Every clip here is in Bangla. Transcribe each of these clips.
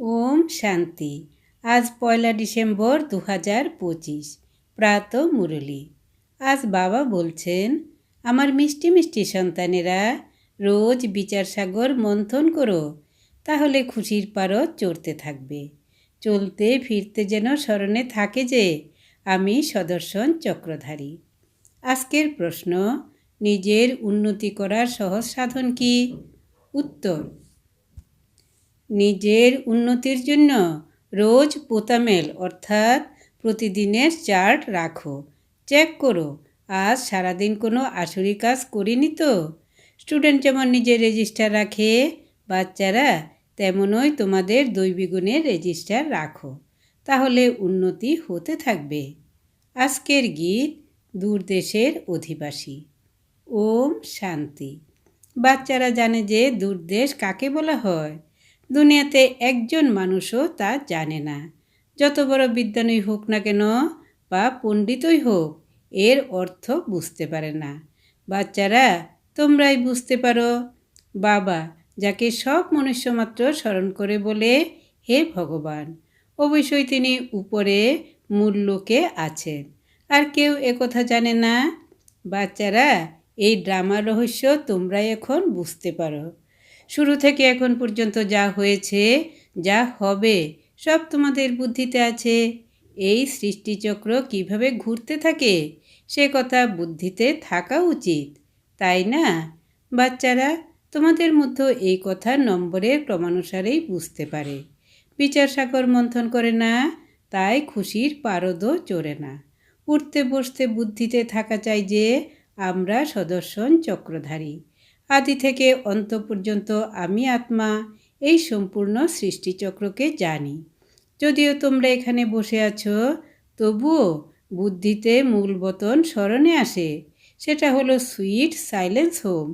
ওম শান্তি। আজ পয়লা ডিসেম্বর দু হাজার পঁচিশ। প্রাত মুরলী। আজ বাবা বলছেন, আমার মিষ্টি মিষ্টি সন্তানেরা, রোজ বিচার সাগর মন্থন করো, তাহলে খুশির পারদ চড়তে থাকবে। চলতে ফিরতে যেন স্মরণে থাকে যে, আমি সদর্শন চক্রধারী। আজকের প্রশ্ন, নিজের উন্নতি করার সহজ সাধন কি? উত্তর নিজের উন্নতির জন্য রোজ পোতামেল, অর্থাৎ প্রতিদিনের চার্ট রাখো। চেক করো, আজ সারাদিন কোনো আসরি কাজ করিনি তো? স্টুডেন্ট যেমন নিজের রেজিস্টার রাখে, বাচ্চারা তেমনই তোমাদের দৈবিগুণের রেজিস্টার রাখো। তাহলে উন্নতি হতে থাকবে। আজকের গীত, দূরদেশের অধিবাসী। ওম শান্তি। বাচ্চারা জানে যে দূরদেশ কাকে বলা হয়? দুনিয়াতে একজন মানুষও তা জানে না। যত বড় বিদ্যানই হোক না কেন, বা পণ্ডিতই হোক, এর অর্থ বুঝতে পারে না। বাচ্চারা, তোমরাই বুঝতে পারো। বাবা, যাকে সব মনুষ্যমাত্র স্মরণ করে বলে, হে ভগবান। অবশ্যই তিনি উপরে মূল্যকে আছেন। আর কেউ একথা জানে না? বাচ্চারা, এই ড্রামার রহস্য তোমরাই এখন বুঝতে পারো। শুরু থেকে এখন পর্যন্ত যা হয়েছে, যা হবে, সব তোমাদের বুদ্ধিতে আছে। এই সৃষ্টিচক্র কীভাবে ঘুরতে থাকে, সে কথা বুদ্ধিতে থাকা উচিত, তাই না? বাচ্চারা, তোমাদের মধ্যে এই কথা নম্বরের ক্রমানুসারেই বুঝতে পারে। বিচার সাগর মন্থন করে না, তাই খুশির পারদও চড়ে না। উঠতে বসতে বুদ্ধিতে থাকা চাই যে, আমরা সদর্শন চক্রধারী। আদি থেকে অন্ত পর্যন্ত আমি আত্মা, এই সম্পূর্ণ সৃষ্টিচক্রকে জানি। যদিও তোমরা এখানে বসে আছো, তবুও বুদ্ধিতে মূল বতন স্মরণে আসে। সেটা হলো সুইট সাইলেন্স হোম,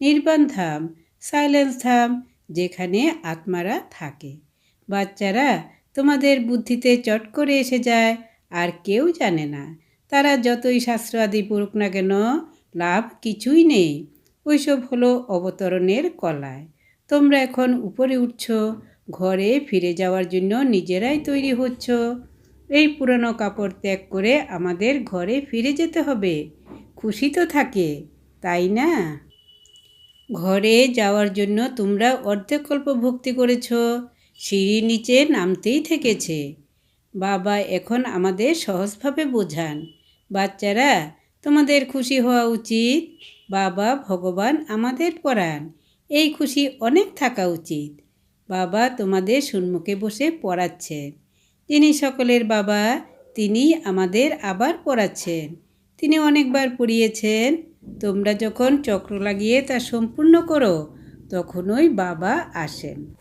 নির্বাণ ধাম, সাইলেন্স ধাম যেখানে আত্মারা থাকে। বাচ্চারা তোমাদের বুদ্ধিতে চট করে এসে যায়, আর কেউ জানে না। তারা যতই শাস্ত্র আদি পড়ুক না কেন, লাভ কিছুই নেই। ওইসব হলো অবতরণের কলায়। তোমরা এখন উপরে উঠছ, ঘরে ফিরে যাওয়ার জন্য নিজেরাই তৈরি হচ্ছ। এই পুরনো কাপড় ত্যাগ করে আমাদের ঘরে ফিরে যেতে হবে। খুশি তো থাকে, তাই না? ঘরে যাওয়ার জন্য তোমরা অর্ধেক কল্প ভক্তি করেছ, সিঁড়ির নিচে নামতেই থেকেছে। বাবা এখন আমাদের সহজভাবে বোঝান, বাচ্চারা, তোমাদের খুশি হওয়া উচিত। বাবা, ভগবান আমাদের পড়ান এই খুশি অনেক থাকা উচিত। বাবা তোমাদের সম্মুখে বসে পড়াচ্ছেন। যিনি সকলের বাবা, তিনি আমাদের আবার পড়াচ্ছেন। তিনি অনেকবার পড়িয়েছেন, তোমরা যখন চক্র লাগিয়ে তা সম্পূর্ণ করো, তখনই বাবা আসেন।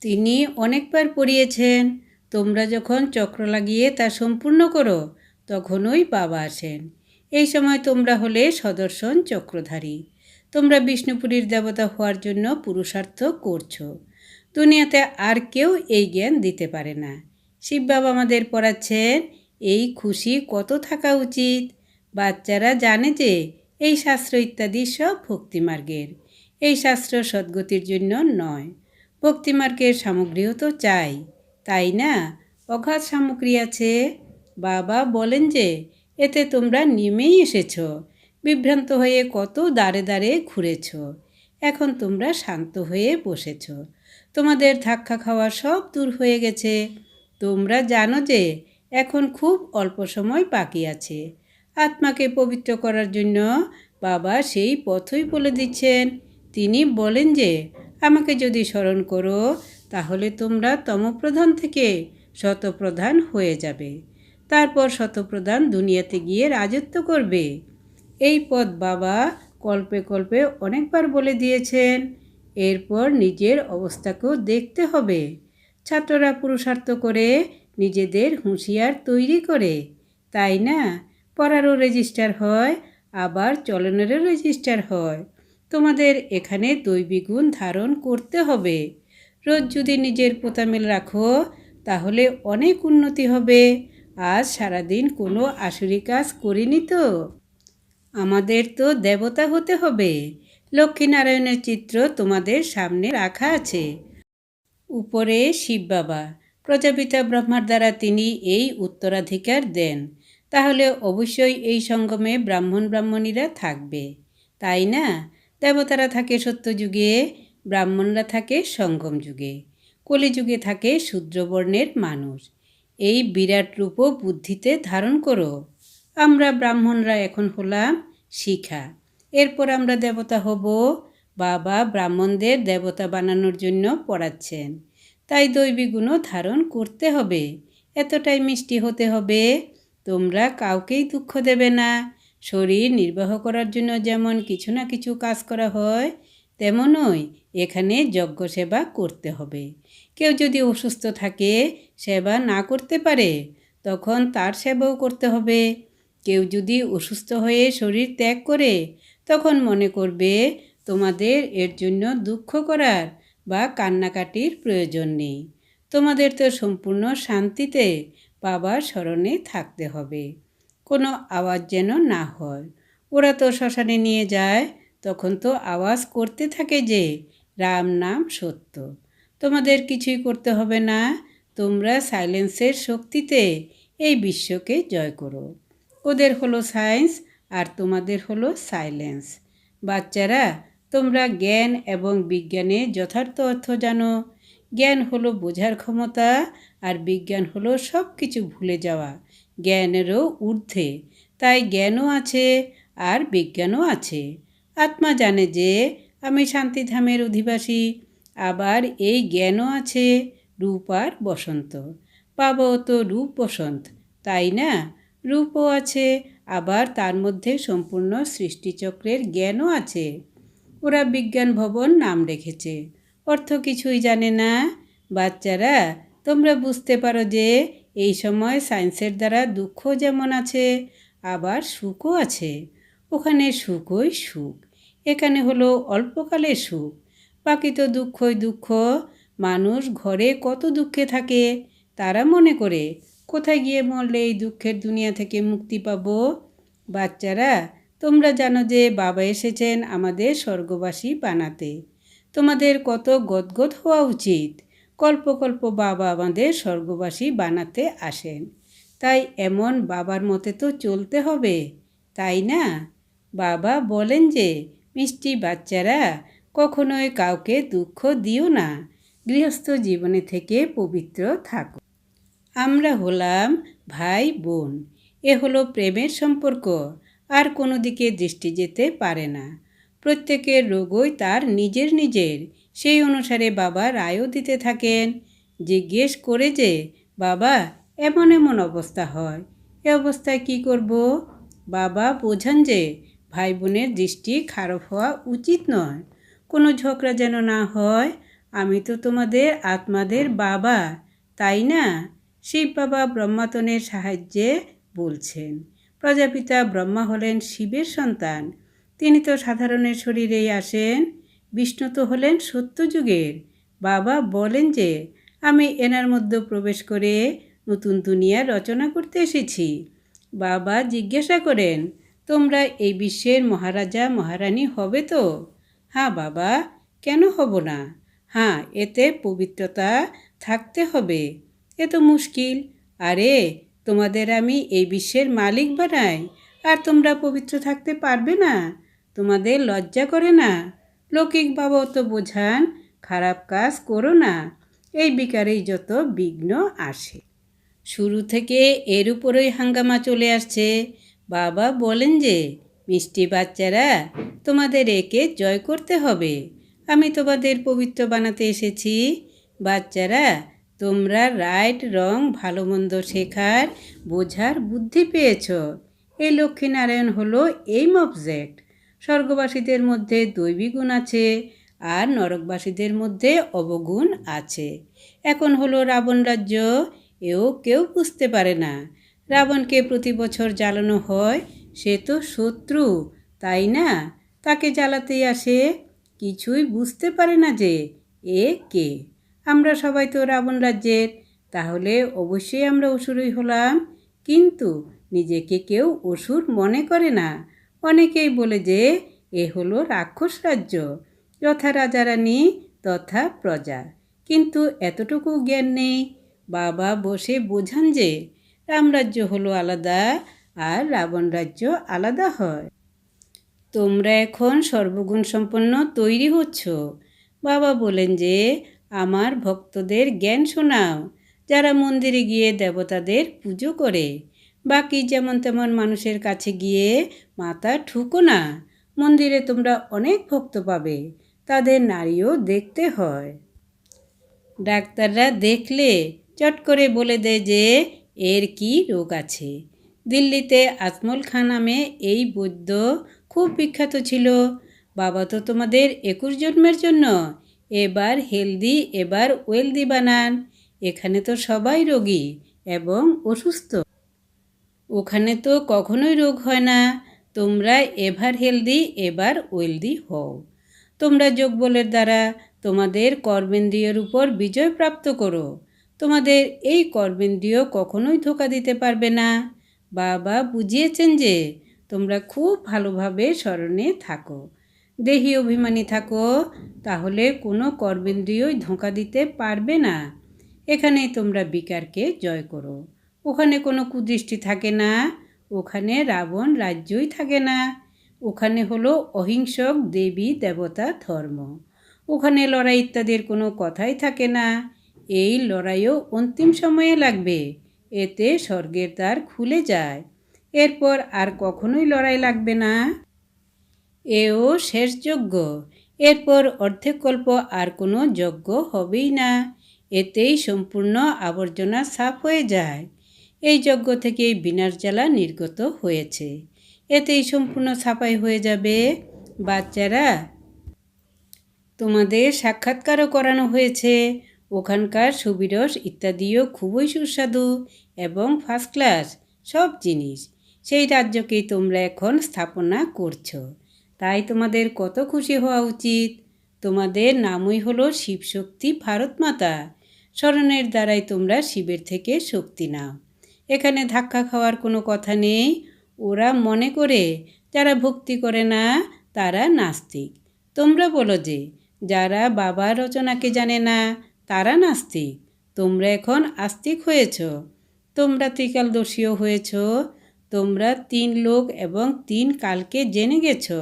তিনি অনেকবার পড়িয়েছেন, তোমরা যখন চক্র লাগিয়ে তা সম্পূর্ণ করো, তখনই বাবা আসেন। এই সময় তোমরা হলে সদর্শন চক্রধারী। তোমরা বিষ্ণুপুরীর দেবতা হওয়ার জন্য পুরুষার্থ করছ। দুনিয়াতে আর কেউ এই জ্ঞান দিতে পারে না। শিব বাবা আমাদের পড়াচ্ছেন, এই খুশি কত থাকা উচিত? বাচ্চারা জানে যে এই শাস্ত্র ইত্যাদি সব ভক্তিমার্গের। এই শাস্ত্র সদ্গতির জন্য নয়। ভক্তিমার্গের সামগ্রীও তো চাই। তাই না? অগাধ সামগ্রী আছে। বাবা বলেন যে এতে তোমরা নেমেই এসেছ। বিভ্রান্ত হয়ে কত দাঁড়ে দাঁড়ে ঘুরেছ। এখন তোমরা শান্ত হয়ে বসেছ। তোমাদের ধাক্কা খাওয়া সব দূর হয়ে গেছে। তোমরা জানো যে এখন খুব অল্প সময় বাকি আছে। আত্মাকে পবিত্র করার জন্য বাবা সেই পথই বলে দিচ্ছেন। তিনি বলেন যে, আমাকে যদি স্মরণ করো, তাহলে তোমরা তমপ্রধান থেকে শতপ্রধান হয়ে যাবে। তারপর শতপ্রধান দুনিয়াতে গিয়ে রাজত্ব করবে। এই পদ বাবা কল্পে কল্পে অনেকবার বলে দিয়েছেন, এরপর নিজের অবস্থাকেও দেখতে হবে। ছাত্ররা পুরুষার্থ করে নিজেদের হুঁশিয়ার তৈরি করে। তাই না? পড়ারও রেজিস্টার হয়, আবার চলনেরও রেজিস্টার হয়। তোমাদের এখানে দৈবিগুণ ধারণ করতে হবে। রোজ যদি নিজের পোতামিল রাখো, তাহলে অনেক উন্নতি হবে। আজ সারাদিন কোনো আসরি কাজ করিনি তো। আমাদের তো দেবতা হতে হবে। লক্ষ্মীনারায়ণের চিত্র তোমাদের সামনে রাখা আছে। উপরে শিব বাবা, প্রজাপিতা ব্রহ্মার দ্বারা তিনি এই উত্তরাধিকার দেন। তাহলে অবশ্যই এই সঙ্গমে ব্রাহ্মণ ব্রাহ্মণীরা থাকবে। তাই না? দেবতারা থাকে সত্যযুগে, ব্রাহ্মণরা থাকে সঙ্গম যুগে। কলিযুগে থাকে শূদ্রবর্ণের মানুষ। এই বিরাট রূপও বুদ্ধিতে ধারণ করো। আমরা ব্রাহ্মণরা এখন হলাম শিখা। এরপর আমরা দেবতা হব, বাবা ব্রাহ্মণদের দেবতা বানানোর জন্য পড়াচ্ছেন। তাই দৈবিগুণও ধারণ করতে হবে। এতটাই মিষ্টি হতে হবে, তোমরা কাউকেই দুঃখ দেবে না। শরীর নির্বাহ করার জন্য যেমন কিছু না কিছু কাজ করা হয়, তেমনই এখানে যজ্ঞ সেবা করতে হবে। কেউ যদি অসুস্থ থাকে, সেবা না করতে পারে, তখন তার সেবাও করতে হবে। কেউ যদি অসুস্থ হয়ে শরীর ত্যাগ করে, তখন মনে করবে, তোমাদের এর জন্য দুঃখ করার বা কান্নাকাটির প্রয়োজন নেই। তোমাদের তো সম্পূর্ণ শান্তিতে বাবার স্মরণে থাকতে হবে। কোনো আওয়াজ যেন না হয়। ওরা তো শ্মশানে নিয়ে যায়, তখন তো আওয়াজ করতে থাকে যে, রাম নাম সত্য। তোমাদের কিছুই করতে হবে না। তোমরা সাইলেন্সের শক্তিতে এই বিশ্বকে জয় করো। ওদের হলো সায়েন্স আর তোমাদের হলো সাইলেন্স। বাচ্চারা, তোমরা জ্ঞান এবং বিজ্ঞানের যথার্থ অর্থ জানো। জ্ঞান হলো বোঝার ক্ষমতা আর বিজ্ঞান হলো সব কিছু ভুলে যাওয়া। জ্ঞানেরও ঊর্ধ্বে। তাই জ্ঞানও আছে আর বিজ্ঞানও আছে। আত্মা জানে যে, আমি শান্তিধামের অধিবাসী। আবার এই জ্ঞানও আছে, রূপ আর বসন্ত। পাবো তো রূপ বসন্ত, তাই না? রূপও আছে, আবার তার মধ্যে সম্পূর্ণ সৃষ্টিচক্রের জ্ঞানও আছে। ওরা বিজ্ঞান ভবন নাম রেখেছে। অর্থ কিছুই জানে না। বাচ্চারা, তোমরা বুঝতে পারো যে এই সময় সায়েন্সের দ্বারা দুঃখ যেমন আছে, আবার সুখও আছে। ওখানে সুখই সুখ, এখানে হলো অল্পকালের সুখ। বাকি তো দুঃখই দুঃখ। মানুষ ঘরে কত দুঃখে থাকে, তারা মনে করে, কোথায় গিয়ে মরলে এই দুঃখের দুনিয়া থেকে মুক্তি পাব? বাচ্চারা, তোমরা জানো যে বাবা এসেছেন আমাদের স্বর্গবাসী বানাতে। তোমাদের কত গদগদ হওয়া উচিত। কল্প কল্প বাবা আমাদের স্বর্গবাসী বানাতে আসেন। তাই এমন বাবার মতে তো চলতে হবে, তাই না? বাবা বলেন যে, মিষ্টি বাচ্চারা কখনোই কাউকে দুঃখ দিও না। গৃহস্থ জীবনে থেকে পবিত্র থাকো। আমরা হলাম ভাই বোন। এ হলো প্রেমের সম্পর্ক। আর কোনো দিকে দৃষ্টি যেতে পারে না। প্রত্যেকের রোগই তার নিজের নিজের। সেই অনুসারে বাবা রায়ও দিতে থাকেন। জিজ্ঞেস করে যে, বাবা, এমন এমন অবস্থা হয়। এ অবস্থায় কি করব? বাবা বোঝান যে, ভাই বোনের দৃষ্টি খারাপ হওয়া উচিত নয়। কোনো ঝগড়া যেন না হয়, আমি তো তোমাদের আত্মাদের বাবা, তাই না? শিব বাবা ব্রহ্মাতনের সাহায্যে বলছেন। প্রজাপিতা ব্রহ্মা হলেন শিবের সন্তান। তিনি তো সাধারণের শরীরেই আসেন। বিষ্ণু তো হলেন সত্যযুগের। বাবা বলেন যে, আমি এনার মধ্যে প্রবেশ করে নতুন দুনিয়া রচনা করতে এসেছি। বাবা জিজ্ঞাসা করেন, তোমরা এই বিশ্বের মহারাজা, মহারানী হবে তো? হ্যাঁ বাবা, কেন হব না? হ্যাঁ এতে পবিত্রতা থাকতে হবে। এ তো মুশকিল। আরে, তোমাদের আমি এই বিশ্বের মালিক বানাই, আর তোমরা পবিত্র থাকতে পারবে না। তোমাদের লজ্জা করে না। লৌকিক বাবাও তো বোঝান, খারাপ কাজ করো না। এই বিকারেই যত বিঘ্ন আসে। শুরু থেকে এর উপরেই হাঙ্গামা চলে আসছে। বাবা বলেন যে মিষ্টি বাচ্চারা, তোমাদের একে জয় করতে হবে। আমি তোমাদের পবিত্র বানাতে এসেছি। বাচ্চারা, তোমরা রাইট রং ভালো মন্দ শেখার, বোঝার বুদ্ধি পেয়েছ। এই লক্ষ্মীনারায়ণ হলো এইম অবজেক্ট স্বর্গবাসীদের মধ্যে দৈবী গুণ আছে আর নরকবাসীদের মধ্যে অবগুণ আছে। এখন হলো রাবণ রাজ্য। এও কেউ বুঝতে পারে না। রাবণকে প্রতি বছর জ্বালানো হয় সে তো শত্রু, তাই না? তাকে জ্বালাতেই আসে কিছুই বুঝতে পারে না যে এ কে। আমরা সবাই তো রাবণ রাজ্যের, তাহলে অবশ্যই আমরা অসুরই হলাম। কিন্তু নিজেকে কেউ অসুর মনে করে না। অনেকেই বলে যে এ হলো রাক্ষস রাজ্য, যথা রাজারানী, তথা প্রজা। কিন্তু এতটুকু জ্ঞান নেই। বাবা বসে বোঝান যে রামরাজ্য হলো আলাদা আর রাবণ রাজ্য আলাদা হয়। তোমরা এখন সর্বগুণ সম্পন্ন তৈরি হচ্ছ। বাবা বলেন যে, আমার ভক্তদের জ্ঞান শোনাও। যারা মন্দিরে গিয়ে দেবতাদের পুজো করে। বাকি যেমন তেমন মানুষের কাছে গিয়ে মাথা ঠুকো না। মন্দিরে তোমরা অনেক ভক্ত পাবে। তাদের নারীও দেখতে হয়। ডাক্তাররা দেখলে চট করে বলে দেয় যে, এর কি রোগ আছে। দিল্লিতে আজমল খান নামে এই বৈদ্য খুব বিখ্যাত ছিল। বাবা তো তোমাদের একুশ জন্মের জন্য। এবার হেলদি, এবার ওয়েলদি বানান। এখানে তো সবাই রোগী এবং অসুস্থ। ওখানে তো কখনোই রোগ হয় না। তোমরা এভার হেলদি, এবার ওয়েলদি হও। তোমরা যোগবলের দ্বারা তোমাদের কর্মেন্দ্রিয়ের উপর বিজয় প্রাপ্ত করো। তোমাদের এই কর্মেন্দ্রিয় কখনোই ধোকা দিতে পারবে না। বাবা বুঝিয়েছেন যে তোমরা খুব ভালোভাবে স্মরণে থাকো। দেহি অভিমানী থাকো, তাহলে কোনো কর্মেন্দ্রিয়ই ধোঁকা দিতে পারবে না। এখানেই তোমরা বিকারকে জয় করো। ওখানে কোনো কুদৃষ্টি থাকে না, ওখানে রাবণ রাজ্যই থাকে না। ওখানে হলো অহিংসক দেবী দেবতা ধর্ম। ওখানে লড়াই ইত্যাদির কোনো কথাই থাকে না। এই লড়াইও অন্তিম সময়ে লাগবে। এতে স্বর্গের দ্বার খুলে যায়। এরপর আর কখনোই লড়াই লাগবে না। এও শেষ যজ্ঞ। এরপর অর্ধেক কল্প আর কোনো যজ্ঞ হবেই না। এতেই সম্পূর্ণ আবর্জনা সাফ হয়ে যায়। এই যজ্ঞ থেকে বিনার জ্বালা নির্গত হয়েছে। এতেই সম্পূর্ণ ছাপাই হয়ে যাবে। বাচ্চারা, তোমাদের সাক্ষাৎকারও করানো হয়েছে। ওখানকার সুবিরস ইত্যাদিও খুবই সুস্বাদু এবং ফার্স্ট ক্লাস সব জিনিস। সেই রাজ্যকেই তোমরা এখন স্থাপনা করছ। তাই তোমাদের কত খুশি হওয়া উচিত? তোমাদের নামই হলো শিবশক্তি ভারত মাতা। স্মরণের দ্বারাই তোমরা শিবের থেকে শক্তি নাও। এখানে ধাক্কা খাওয়ার কোনো কথা নেই। ওরা মনে করে, যারা ভক্তি করে না, তারা নাস্তিক। তোমরা বলো যে, যারা বাবার রচনাকে জানে না তারা নাস্তিক। তোমরা এখন আস্তিক হয়েছ। তোমরা ত্রিকালদর্শীও হয়েছ। তোমরা তিন লোক এবং তিন কালকে জেনে গেছ।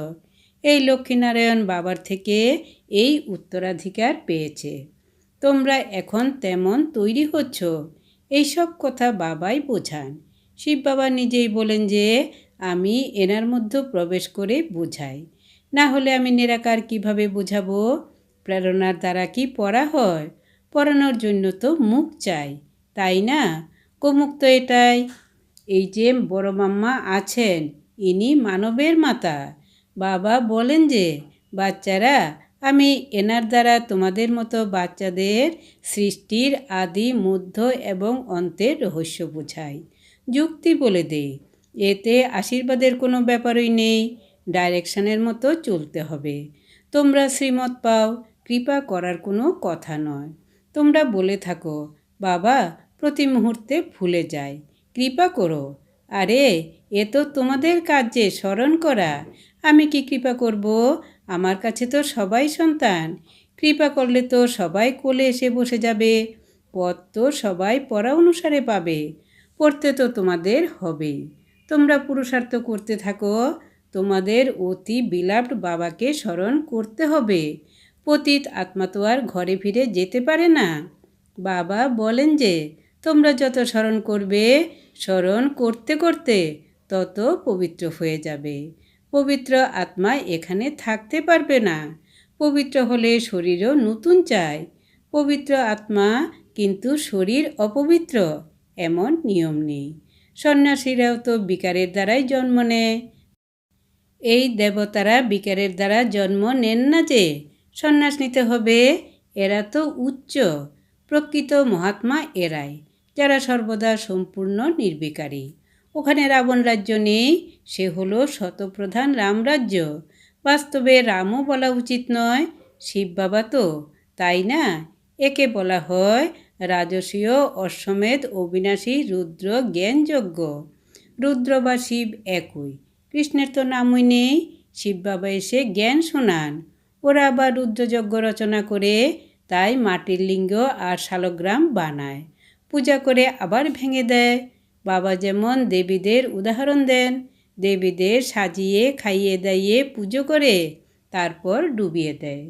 এই লক্ষ্মীনারায়ণ বাবার থেকে এই উত্তরাধিকার পেয়েছে। তোমরা এখন তেমন তৈরি হচ্ছ। এইসব কথা বাবাই বোঝান। শিব বাবা নিজেই বলেন যে, আমি এনার মধ্যে প্রবেশ করে বোঝাই। না হলে আমি নিরাকার কীভাবে বোঝাবো? প্রেরণার দ্বারা কি পড়া হয় পড়ানোর জন্য তো মুখ চাই, তাই না? কমুক তো এটাই। এই যে বড় মাম্মা আছেন, ইনি মানবের মাতা। বাবা বলেন যে, বাচ্চারা, আমি এনার দ্বারা তোমাদের মতো বাচ্চাদের সৃষ্টির আদি, মধ্য এবং অন্তের রহস্য বোঝাই। যুক্তি বলে দেই এতে আশীর্বাদের কোনো ব্যাপারই নেই, ডাইরেকশনের মতো চলতে হবে। তোমরা শ্রীমত পাও, কৃপা করার কোনো কথা নয়। তোমরা বলে থাকো, বাবা প্রতি মুহূর্তে ভুলে যায়। কৃপা করো। আরে, এ তো তোমাদের কাজে স্মরণ করা। আমি কি কৃপা করব? আমার কাছে তো সবাই সন্তান। কৃপা করলে তো সবাই কোলে এসে বসে যাবে। পথ তো সবাই পড়া অনুসারে পাবে। পড়তে তো তোমাদের হবে। তোমরা পুরুষার্থ করতে থাকো। তোমাদের অতি বিলাপ বাবাকে স্মরণ করতে হবে। পতিত আত্মা তো আর ঘরে ফিরে যেতে পারে না। বাবা বলেন যে, তোমরা যত স্মরণ করবে, স্মরণ করতে করতে তত পবিত্র হয়ে যাবে। পবিত্র আত্মা এখানে থাকতে পারবে না। পবিত্র হলে শরীরও নতুন চায়। পবিত্র আত্মা কিন্তু শরীর অপবিত্র, এমন নিয়ম নেই। সন্ন্যাসীরাও তো বিকারের দ্বারাই জন্ম নেয়। এই দেবতারা বিকারের দ্বারা জন্ম নেন না যে সন্ন্যাস নিতে হবে। এরা তো উচ্চ। প্রকৃত মহাত্মা এরাই, যারা সর্বদা সম্পূর্ণ নির্বিকারী। ওখানে রাবণ রাজ্য নেই, সে হলো শতপ্রধান রামরাজ্য বাস্তবে রামও বলা উচিত নয়, শিব বাবা তো, তাই না? একে বলা হয় রাজসীয় অশ্বমেধ, অবিনাশী, রুদ্র, জ্ঞানযজ্ঞ। রুদ্র বা শিব একই, কৃষ্ণের তো নামই নেই, শিব বাবা এসে জ্ঞান শোনান। ওরা আবার রুদ্রযজ্ঞ রচনা করে, তাই মাটির লিঙ্গ আর শালগ্রাম বানায়। পূজা করে আবার ভেঙে দেয়। বাবা যেমন দেবীদের উদাহরণ দেন, দেবীদের সাজিয়ে, খাইয়ে, দাইয়ে পুজো করে, তারপর ডুবিয়ে দেয়।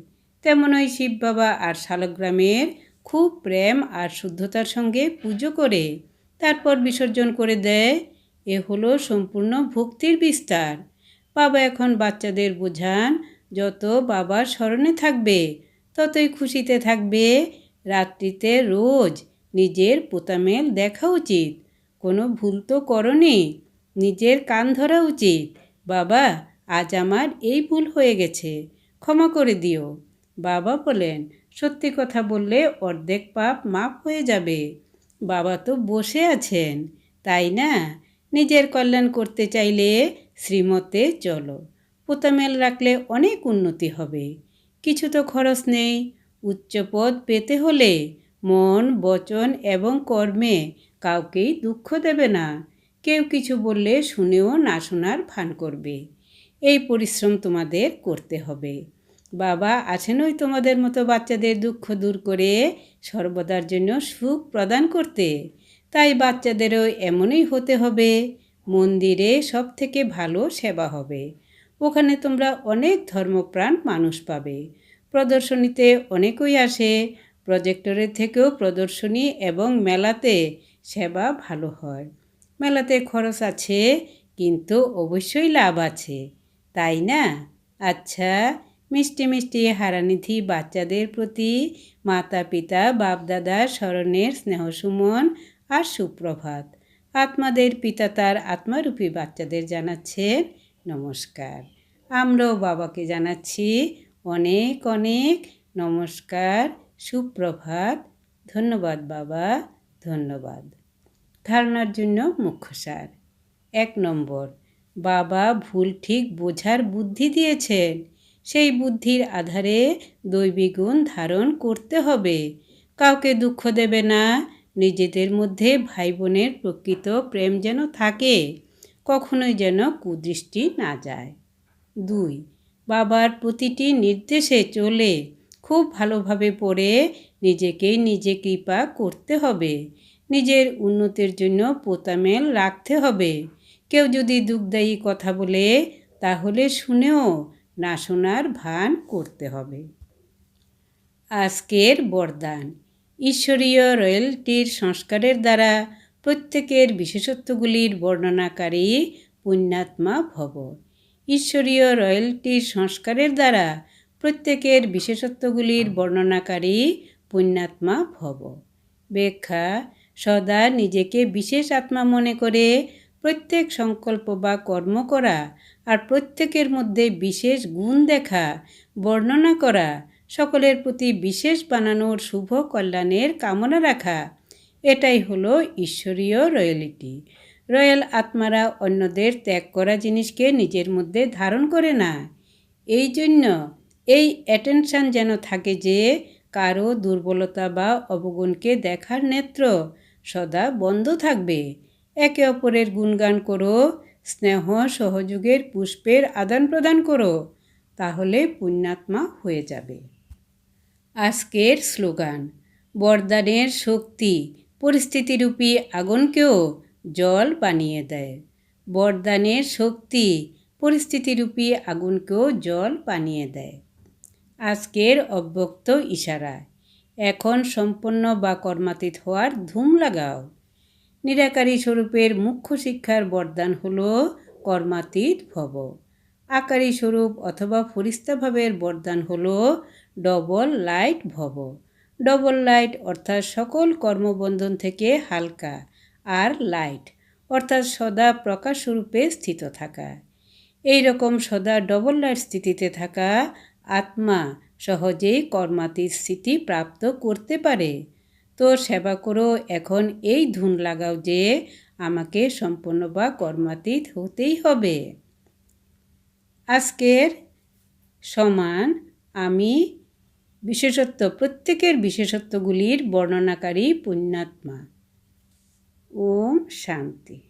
তেমনই শিব বাবা আর শালগ্রামের খুব প্রেম আর শুদ্ধতার সঙ্গে পুজো করে, তারপর বিসর্জন করে দেয়। এ হলো সম্পূর্ণ ভক্তির বিস্তার। বাবা এখন বাচ্চাদের বোঝান যত বাবার স্মরণে থাকবে, ততই খুশিতে থাকবে। রাত্রিতে রোজ নিজের পোতামেল দেখা উচিত। কোনো ভুল তো করনি, নিজের কান ধরা উচিত। বাবা, আজ আমার এই ভুল হয়ে গেছে, ক্ষমা করে দিও। বাবা বলেন, সত্যি কথা বললে অর্ধেক পাপ মাপ হয়ে যাবে। বাবা তো বসে আছেন, তাই না? নিজের কল্যাণ করতে চাইলে শ্রীমতে চলো। পোতামেল রাখলে অনেক উন্নতি হবে। কিছু তো খরচ নেই। উচ্চপদ পেতে হলে মন, বচন এবং কর্মে কাউকেই দুঃখ দেবে না। কেউ কিছু বললে শুনেও না শোনার ভান করবে। এই পরিশ্রম তোমাদের করতে হবে। বাবা আছেনই তোমাদের মতো বাচ্চাদের দুঃখ দূর করে সর্বদার জন্য সুখ প্রদান করতে। তাই বাচ্চাদেরও এমনই হতে হবে। মন্দিরে সব থেকে ভালো সেবা হবে। ওখানে তোমরা অনেক ধর্মপ্রাণ মানুষ পাবে। প্রদর্শনীতে অনেকই আসে। প্রজেক্টরের থেকেও প্রদর্শনী এবং মেলাতে সেবা ভালো হয়। মেলাতে খরচ আছে, কিন্তু অবশ্যই লাভ আছে। তাই না? আচ্ছা মিষ্টি মিষ্টি হারানিধি বাচ্চাদের প্রতি মাতা পিতা বাপদাদার স্মরণের স্নেহসুমন আর সুপ্রভাত। আত্মাদের পিতা তার আত্মারূপী বাচ্চাদের জানাচ্ছেন নমস্কার। আমরাও বাবাকে জানাচ্ছি অনেক অনেক নমস্কার, সুপ্রভাত। ধন্যবাদ বাবা, ধন্যবাদ। ধারণার জন্য মুখ্য সার। এক নম্বর, বাবা ভুল ঠিক বোঝার বুদ্ধি দিয়েছেন। সেই বুদ্ধির আধারে দৈবিক গুণ ধারণ করতে হবে। কাউকে দুঃখ দেবে না, নিজেদের মধ্যে ভাই বোনের প্রকৃত প্রেম যেন থাকে। কখনোই যেন কুদৃষ্টি না যায়। দুই, বাবার প্রতিটি নির্দেশে চলে খুব ভালোভাবে পড়ে নিজেকে নিজে কৃপা করতে হবে। নিজের উন্নতির জন্য পোতামেল রাখতে হবে। কেউ যদি দুঃখদায়ী কথা বলে, তাহলে শুনেও না শোনার ভান করতে হবে। আজকের বরদান। ঈশ্বরীয় রয়্যালটির সংস্কারের দ্বারা প্রত্যেকের বিশেষত্বগুলির বর্ণনাকারী পুণ্যাত্মা ভব। ঈশ্বরীয় রয়্যালটির সংস্কারের দ্বারা প্রত্যেকের বিশেষত্বগুলির বর্ণনাকারী পুণ্যাত্মা ভব। ব্যাখ্যা, সদা নিজেকে বিশেষ আত্মা মনে করে প্রত্যেক সংকল্প বা কর্ম করা আর প্রত্যেকের মধ্যে বিশেষ গুণ দেখা, বর্ণনা করা, সকলের প্রতি বিশেষ বানানোর শুভ কল্যাণের কামনা রাখা এটাই হলো ঈশ্বরীয় রয়্যালিটি। রয়্যাল আত্মারা অন্যদের ত্যাগ করা জিনিসকে নিজের মধ্যে ধারণ করে না। এই জন্য এই অ্যাটেনশান যেন থাকে যে কারও দুর্বলতা বা অবগুণকে দেখার নেত্র সদা বন্ধ থাকবে। একে অপরের গুণগান করো, স্নেহ সহযোগের পুষ্পের আদান প্রদান করো, তাহলে পুণ্যাত্মা হয়ে যাবে। আজকের স্লোগান, বরদানের শক্তি পরিস্থিতিরূপী আগুনকেও জল বানিয়ে দেয়। বরদানের শক্তি পরিস্থিতিরূপী আগুনকেও জল বানিয়ে দেয়। আজকের অব্যক্ত ইশারা, এখন সম্পন্ন বা কর্মাতীত হওয়ার ধুম লাগাও। নিরাকারী স্বরূপের মুখ্য শিক্ষার বরদান হল কর্মাতীত ভব। আকারী স্বরূপ অথবা ফরিস্তাভাবের বরদান হল ডবল লাইট ভব। ডবল লাইট অর্থাৎ সকল কর্মবন্ধন থেকে হালকা। আর লাইট অর্থাৎ সদা প্রকাশ স্বরূপে স্থিত থাকা। এই রকম সদা ডবল লাইট স্থিতিতে থাকা আত্মা সহজেই কর্মাতীত স্থিতি প্রাপ্ত করতে পারে। তো সেবা করো, এখন এই ধুন লাগাও যে আমাকে সম্পূর্ণ বা কর্মাতীত হতেই হবে। আজকের সমান আমি বিশেষত্ব প্রত্যেকের বিশেষত্বগুলির বর্ণনাকারী পুণ্যাত্মা। ওম শান্তি।